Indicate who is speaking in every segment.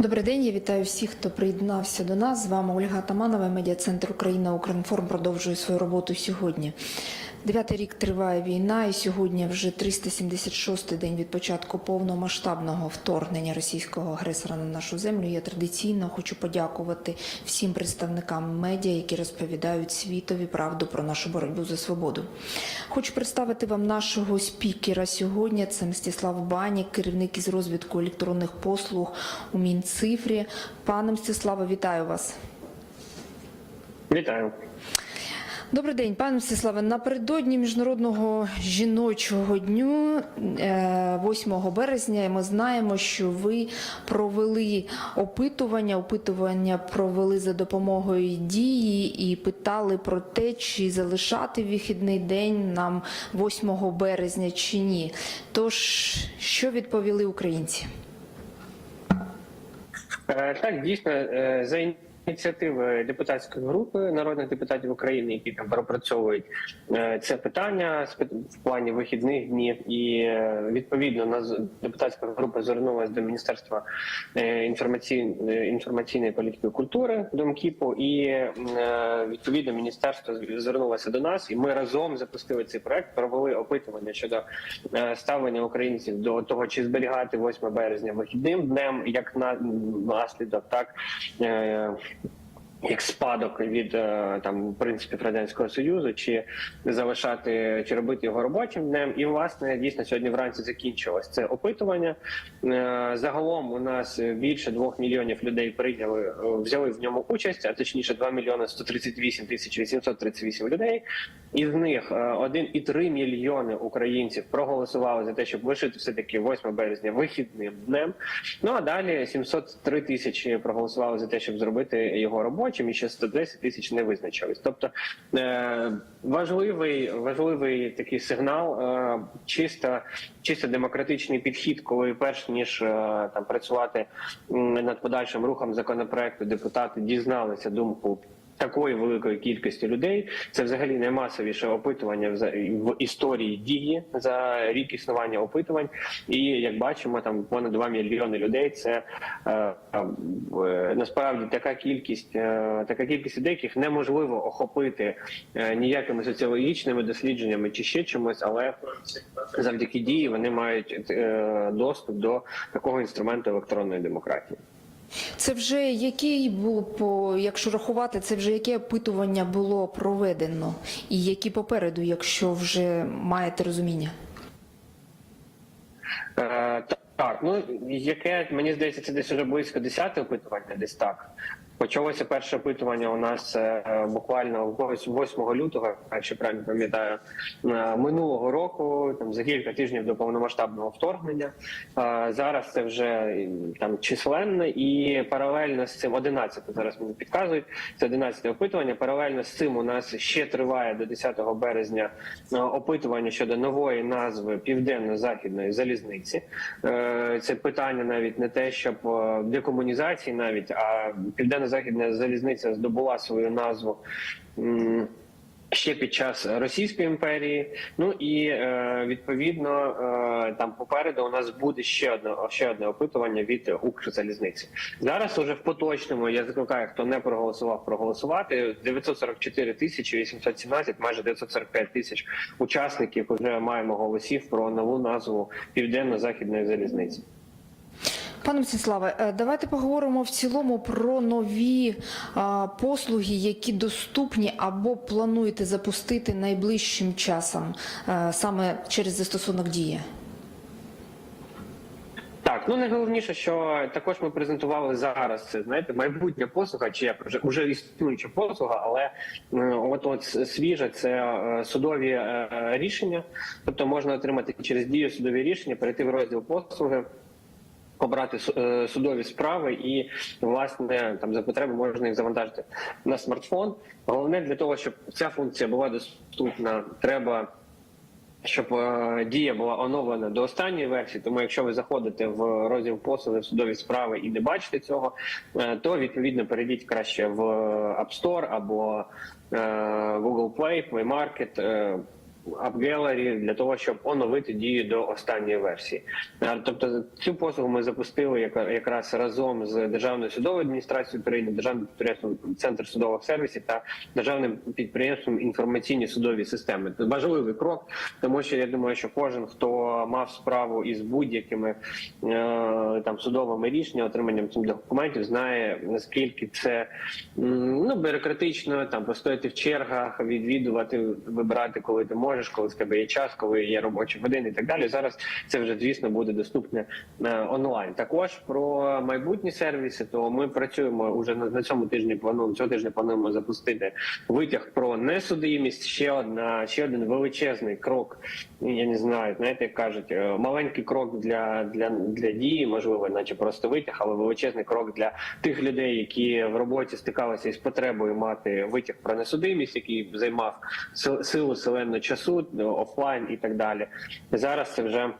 Speaker 1: Добрий день, я вітаю всіх, хто приєднався до нас. З вами Ольга Таманова, медіа-центр Україна Укрінформ продовжує свою роботу сьогодні. Дев'ятий рік триває війна, і сьогодні вже 376-й день від початку повномасштабного вторгнення російського агресора на нашу землю. Я традиційно хочу подякувати всім представникам медіа, які розповідають світові правду про нашу боротьбу за свободу. Хочу представити вам нашого спікера сьогодні. Це Мстислав Банік, керівник із розвитку електронних послуг у Мінцифрі. Пане Мстиславе, вітаю вас.
Speaker 2: Вітаю.
Speaker 1: Добрий день, пане Мстиславе. Напередодні міжнародного жіночого дню, е, 8 березня, ми знаємо, що ви провели опитування. Опитування провели за допомогою дії і питали про те, чи залишати вихідний день нам 8 березня чи ні. Тож, що відповіли українці?
Speaker 2: Е, Так, дійсно, е, за ініціативи депутатської групи народних депутатів України, які там пропрацьовують е, це питання в плані вихідних днів, і е, відповідно нас депутатська група звернулася до міністерства е, інформаційної інформаційної політики культури Домкіпу, і відповідно міністерство звернулося до нас, і ми разом запустили цей проект, провели опитування щодо ставлення українців до того, чи зберігати 8 березня вихідним днем, як на наслідок, так як спадок від е, там принципів радянського союзу, чи залишати чи робити його робочим днем. І власне дійсно сьогодні вранці закінчилось це опитування. Е, Загалом у нас більше двох мільйонів людей прийняли, е, взяли в ньому участь, а точніше 2 мільйони 138 тисяч 838 людей. Із них е, 1,3 мільйони українців проголосували за те, щоб лишити все таки 8 березня вихідним днем. Ну а далі 703 тисячі проголосували за те, щоб зробити його робочим, і ще 110 тисяч не визначились. Тобто е, важливий, важливий такий сигнал, е, чисто, чисто демократичний підхід, коли перш ніж е, там працювати над подальшим рухом законопроекту, депутати дізналися думку. Такої великої кількості людей це взагалі наймасовіше опитування в історії дії за рік існування опитувань. І як бачимо, там понад 2 мільйони людей. Це е, е, насправді така кількість, е, така кількість людей, яких неможливо охопити е, ніякими соціологічними дослідженнями чи ще чимось, але завдяки дії вони мають е, доступ до такого інструменту електронної демократії.
Speaker 1: Це вже який був якщо рахувати, це вже яке опитування було проведено, і які попереду, якщо вже маєте розуміння?
Speaker 2: Е, Так, ну яке мені здається, це десь уже близько 10 опитування, десь так. Почалося перше опитування у нас е, буквально 8 лютого, якщо правильно пам'ятаю, е, минулого року, там за кілька тижнів до повномасштабного вторгнення. Е, Зараз це вже там численне і паралельно з цим 11 зараз мені підказують. Це 11 опитування. Паралельно з цим у нас ще триває до 10 березня опитування щодо нової назви південно-західної залізниці. Це питання навіть не те, щоб декомунізації, навіть а південно-західна залізниця здобула свою назву. Ще під час Російської імперії, ну і е, відповідно е, там попереду у нас буде ще одне ще одне опитування від Укрзалізниці. Зараз уже в поточному я закликаю, хто не проголосував, проголосувати 944 тисячі 817, майже 945 тисяч учасників. Вже маємо голосів про нову назву Південно-Західної залізниці.
Speaker 1: Пане Мстиславе, е, давайте поговоримо в цілому про нові послуги, які доступні або плануєте запустити найближчим часом, е, саме через застосунок дії.
Speaker 2: Так, ну найголовніше, що також ми презентували зараз. Це знаєте, майбутня послуга, чи як вже вже існуюча послуга, але е, от от свіже це судові рішення. Тобто можна отримати через дію судові рішення, перейти в розділ послуги. Обрати е, судові справи і власне там за потреби можна їх завантажити на смартфон. Головне для того, щоб ця функція була доступна, треба щоб е, дія була оновлена до останньої версії. Тому, якщо ви заходите в розділ послуги в судові справи і не бачите цього, е, то відповідно перейдіть краще в App Store або Google Play, Play Market. Апгелері для того, щоб оновити дію до останньої версії. Е, Тобто цю послугу ми запустили якраз разом з Державною судовою адміністрацією України, державним підприємством Центр судових сервісів та державним підприємством інформаційні судові системи. Це важливий крок, тому що я думаю, що кожен, хто мав справу із будь-якими е, там судовими рішеннями, отриманням цих документів, знає наскільки це ну бюрократично, там постояти в чергах, відвідувати, вибирати, коли ти можеш, коли в тебе є час, коли є робочі години і так далі. Зараз це вже звісно буде доступне е, онлайн. Також про майбутні сервіси, то ми працюємо уже на, на цьому тижні. Плануємо цього тижня плануємо запустити витяг про несудимість. Ще одна, ще один величезний крок. Я не знаю, знаєте, як кажуть, е, маленький крок для, для, для дії, можливо, наче просто витяг, але величезний крок для тих людей, які в роботі стикалися із потребою мати витяг про несудимість, який займав силу селену часу, офлайн і так далі. Зараз це вже.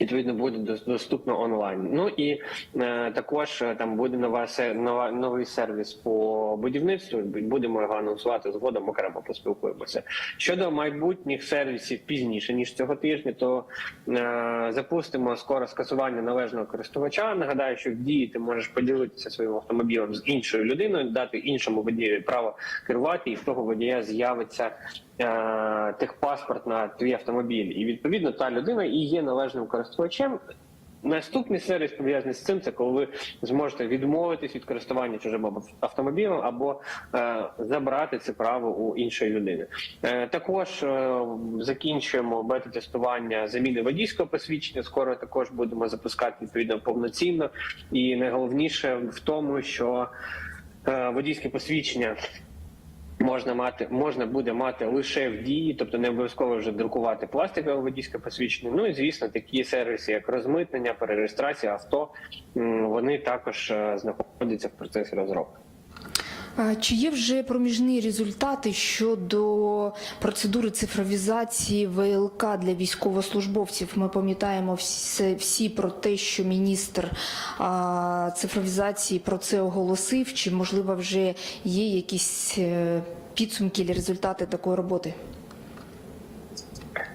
Speaker 2: Відповідно буде доступно онлайн. Ну і е, також е, там буде нова нова новий сервіс по будівництву. Будемо його анонсувати згодом. Окремо поспілкуємося. Щодо майбутніх сервісів пізніше ніж цього тижня, то е, запустимо скоро скасування належного користувача. Нагадаю, що в дії ти можеш поділитися своїм автомобілем з іншою людиною, дати іншому водію право керувати, і в того водія з'явиться е, техпаспорт на твій автомобіль. І відповідно та людина і є належним користувачем. Наступний сервіс пов'язаний з цим, це коли ви зможете відмовитись від користування чужим автомобілем або е, забрати це право у іншої людини. Е, також е, закінчуємо бета-тестування заміни водійського посвідчення. Скоро також будемо запускати відповідно повноцінно. І найголовніше в тому, що е, водійське посвідчення можна мати, можна буде мати лише в дії, тобто не обов'язково вже друкувати пластикове водійське посвідчення. Ну і звісно, такі сервіси, як розмитнення, перереєстрація авто, вони також е, знаходяться в процесі розробки.
Speaker 1: Чи є вже проміжні результати щодо процедури цифровізації ВЛК для військовослужбовців? Ми пам'ятаємо всі, всі про те, що міністр а, цифровізації про це оголосив. Чи можливо вже є якісь е, підсумки чи результати такої роботи?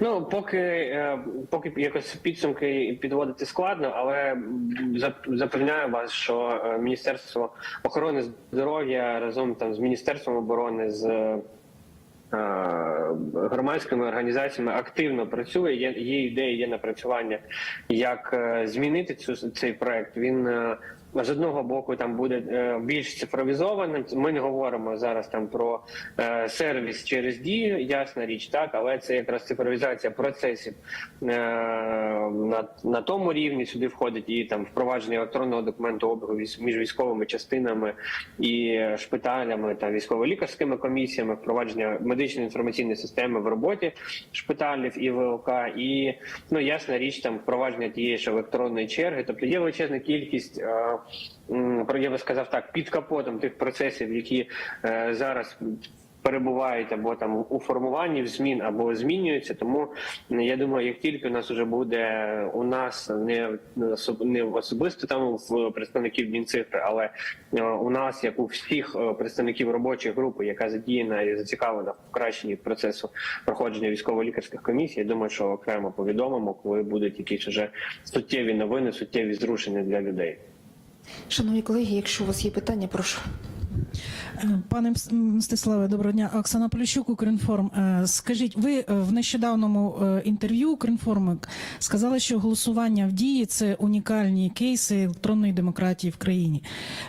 Speaker 2: Ну поки е, поки якось підсумки підводити складно, але запевняю вас, що е, Міністерство охорони здоров'я разом там з Міністерством оборони з е, громадськими організаціями активно працює. Є, є ідеї, є напрацювання, як змінити цю цей проект. Він з одного боку там буде е, більш цифровізованим. Ми не говоримо зараз там про е, сервіс через дію, ясна річ, так, але це якраз цифровізація процесів е, на, на тому рівні. Сюди входить і там впровадження електронного документу обігу між військовими частинами і шпиталями та військово-лікарськими комісіями, впровадження медичної інформаційної системи в роботі шпиталів і ВЛК, і ну ясна річ, там впровадження тієї ж електронної черги. Тобто є величезна кількість. Про я би сказав так, під капотом тих процесів, які е, зараз перебувають або там у формуванні змін, або змінюються. Тому я думаю, як тільки у нас вже буде у нас не не особисто там в представників Мінцифри, але е, у нас, як у всіх е, представників робочої групи, яка задіяна і зацікавлена в покращенні процесу проходження військово-лікарських комісій, я думаю, що окремо повідомимо, коли будуть якісь вже суттєві новини, суттєві зрушення для людей.
Speaker 1: Шановні колеги, якщо у вас є питання, прошу.
Speaker 3: Е, Пане Мстиславе, доброго дня. Оксана Поліщук, Укрінформ. Е, Скажіть, ви е, в нещодавному інтерв'ю Укрінформ сказали, що голосування в дії це унікальні кейси електронної демократії в країні.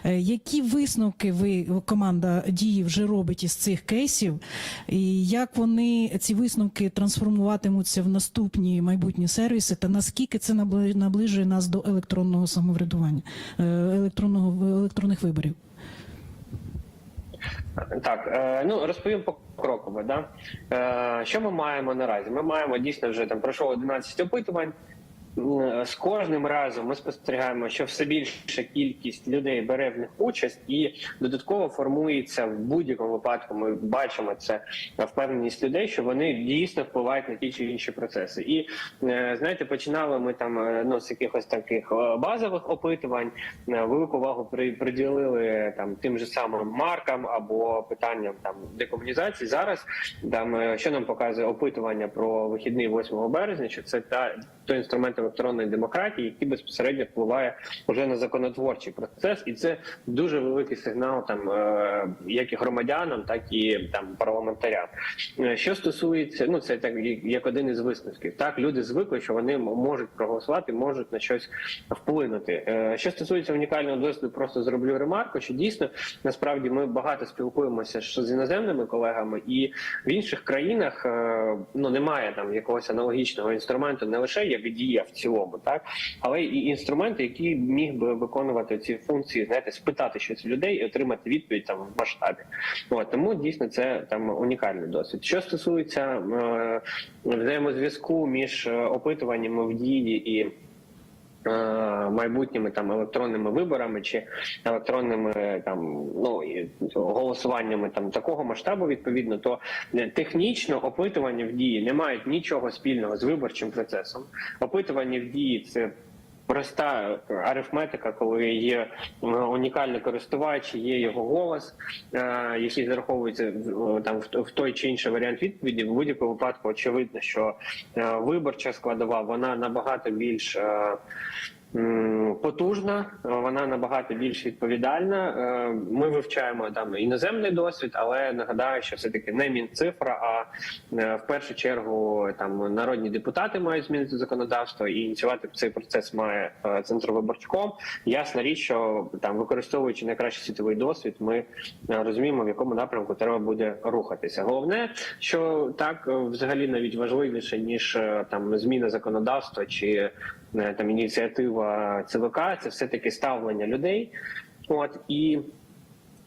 Speaker 3: Які висновки ви команда дії вже робить із цих кейсів, і як вони ці висновки трансформуватимуться в наступні майбутні сервіси, та наскільки це набли- наближує нас до електронного самоврядування, електронного електронних виборів?
Speaker 2: Так, е, ну розповім покроково. Да? Е, що ми маємо наразі? Ми маємо дійсно вже там пройшло 11 опитувань. М, з кожним разом ми спостерігаємо, що все більша кількість людей бере в них участь, і додатково формується в будь-якому випадку. Ми бачимо це впевненість людей, що вони дійсно впливають на ті чи інші процеси. І е, знаєте, починали ми там е, ну з якихось таких е, базових опитувань. Е, Велику увагу при- приділили там тим же самим маркам або питанням там декомунізації. Зараз там е, що нам показує опитування про вихідний 8 березня, що це та той інструмент електронної демократії, який безпосередньо впливає вже на законотворчий процес, і це дуже великий сигнал там е, як і громадянам, так і там парламентарям. Е, Що стосується, ну це так як- один із висновків. Так люди звикли, що вони можуть проголосувати, можуть на щось вплинути. Е, Що стосується унікального досвіду, просто зроблю ремарку, що дійсно насправді ми багато спілкуємося з іноземними колегами, і в інших країнах ну немає там якогось аналогічного інструменту, не лише як дія в цілому, так але і інструменти, які міг би виконувати ці функції, знаєте, спитати щось у людей і отримати відповідь там в масштабі. От тому дійсно це там унікальний досвід. Що стосується е, взаємозв'язку між е, опитуваннями в дії і майбутніми там електронними виборами чи електронними там ну голосуваннями там такого масштабу відповідно, то е, технічно опитування в дії не мають нічого спільного з виборчим процесом. Опитування в дії це. Проста арифметика, коли є е, унікальний користувач, є його голос, е, який зараховується в- там в той чи інший варіант відповіді. В будь-якому випадку очевидно, що е, виборча складова вона набагато більш е, потужна, вона набагато більш відповідальна. Е, Ми вивчаємо там іноземний досвід, але нагадаю, що все таки не мінцифра, а е, в першу чергу там народні депутати мають змінити законодавство і ініціювати цей процес має е, центровиборчком. Ясна річ, що там використовуючи найкращий світовий досвід, ми розуміємо, в якому напрямку треба буде рухатися. Головне, що так взагалі навіть важливіше ніж там зміна законодавства чи там ініціатива ЦВК, це все таки ставлення людей. От і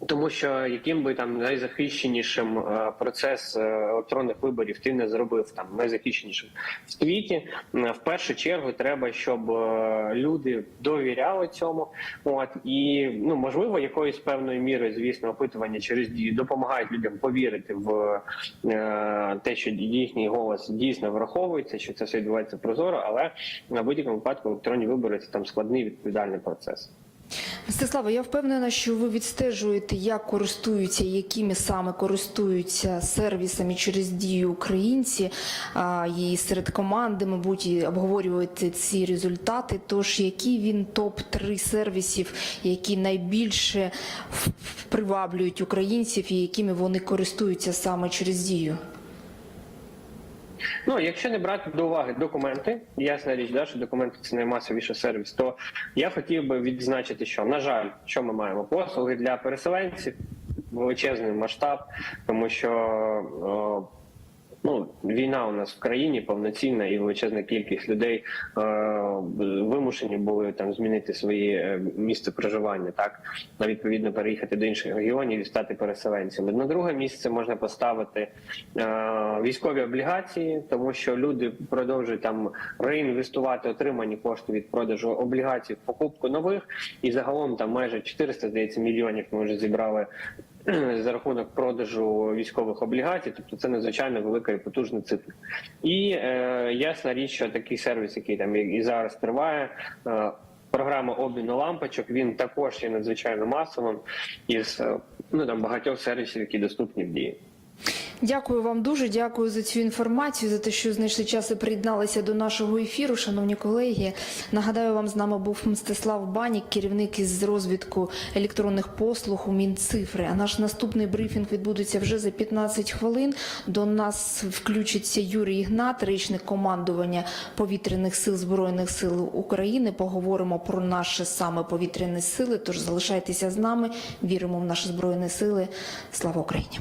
Speaker 2: тому що яким би там найзахищенішим е, процес е, електронних виборів ти не зробив там найзахищенішим в світі, в першу чергу треба, щоб е, люди довіряли цьому. От і ну можливо, якоюсь певною мірою, звісно, опитування через дію допомагають людям повірити в те, що їхній голос дійсно враховується, що це все відбувається прозоро, але на будь-якому випадку електронні вибори це там складний відповідальний процес.
Speaker 1: Мстислава, я впевнена, що ви відстежуєте, як користуються, якими саме користуються сервісами через дію українці. І серед команди, мабуть, і обговорюєте ці результати. Тож, які він топ 3 сервісів, які найбільше приваблюють українців і якими вони користуються саме через дію?
Speaker 2: Ну, якщо не брати до уваги документи, ясна річ, да, що документи це наймасовіший сервіс, то я хотів би відзначити, що на жаль, що ми маємо? Послуги для переселенців, величезний масштаб, тому що ну, війна у нас в країні повноцінна і величезна кількість людей е, вимушені були там змінити своє е, місце проживання, так на відповідно переїхати до інших регіонів і стати переселенцями. На друге місце можна поставити е, військові облігації, тому що люди продовжують там реінвестувати отримані кошти від продажу облігацій в покупку нових, і загалом там майже 400, здається, мільйонів ми вже зібрали за рахунок продажу військових облігацій, тобто це надзвичайно велика і потужна цифра. І е, ясна річ, що такий сервіс, який там і зараз триває. Е, Програма обміну лампочок він також є надзвичайно масовим із е, ну там багатьох сервісів, які доступні в дії.
Speaker 1: Дякую вам дуже. Дякую за цю інформацію, за те, що знайшли час і приєдналися до нашого ефіру. Шановні колеги, нагадаю, вам з нами був Мстислав Банік, керівник із розвитку електронних послуг у Мінцифри. А наш наступний брифінг відбудеться вже за 15 хвилин. До нас включиться Юрій Ігнат, речник командування повітряних сил збройних сил України. Поговоримо про наші саме повітряні сили. Тож залишайтеся з нами. Віримо в наші збройні сили. Слава Україні!